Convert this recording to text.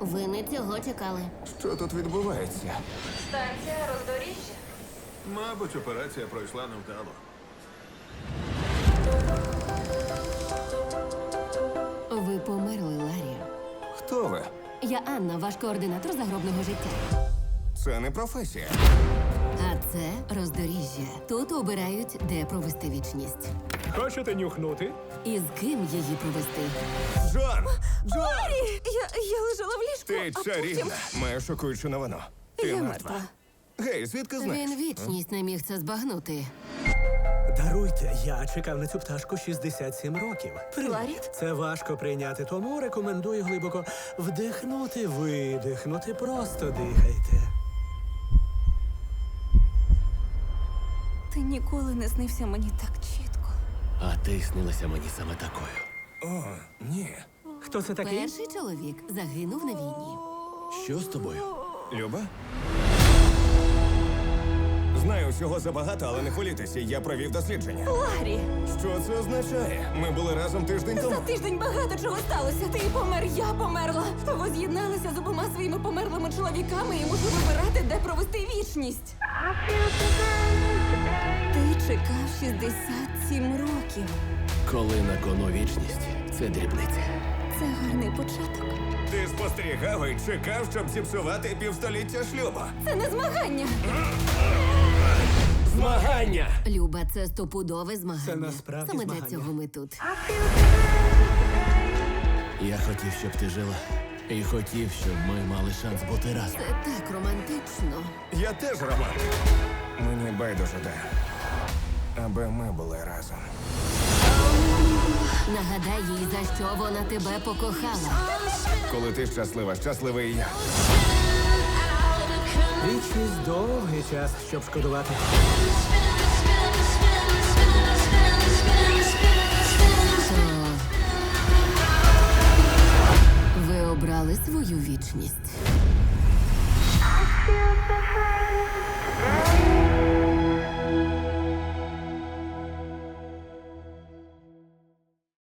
Ви не цього чекали. Що тут відбувається? Станція роздоріжжя. Мабуть, операція пройшла невдало. Ви померли, Ларі. Хто ви? Я Анна, ваш координатор загробного життя. Це не професія. А це роздоріжжя. Тут обирають, де провести вічність. Хочете нюхнути? І з ким її провести. Джон! Джон! Я, я лежала в ліжку. Ти а чарівна. Маю шокуючу новину. Ти Я мертва. мертва. Гей, звідки знаєш? Він вічність не міг це збагнути. Даруйте, я чекав на цю пташку 67 років. Привіт. Це важко прийняти, тому рекомендую глибоко вдихнути, видихнути, просто дихайте. Ти ніколи не снився мені так чітко. А ти снилася мені саме такою. Хто це такий? Перший чоловік загинув на війні. Що з тобою? Люба? Знаю всього забагато, але не хвилюйтеся. Я провів дослідження. Ларі, Що це означає? Ми були разом тиждень тому. за тиждень багато чого сталося. Ти помер, я померла. Ви з'єдналися з обома своїми померлими чоловіками і мушу вибирати, де провести вічність. Ти чекав 67 років. Коли на кону вічність, це дрібниця. Це гарний початок. Ти спостерігав і чекав, щоб зіпсувати півстоліття шлюбу. Це не змагання. Змагання! Люба, це стопудове змагання. Це насправді Саме змагання. для цього ми тут. Я хотів, щоб ти жила. І хотів, щоб ми мали шанс бути разом. Це так романтично. Я теж Роман. Мені байдуже де. Аби ми були разом. Нагадай їй, за що вона тебе покохала. Коли ти щаслива, щасливий я. Вічність довгий час, щоб шкодувати. Ви обрали свою вічність.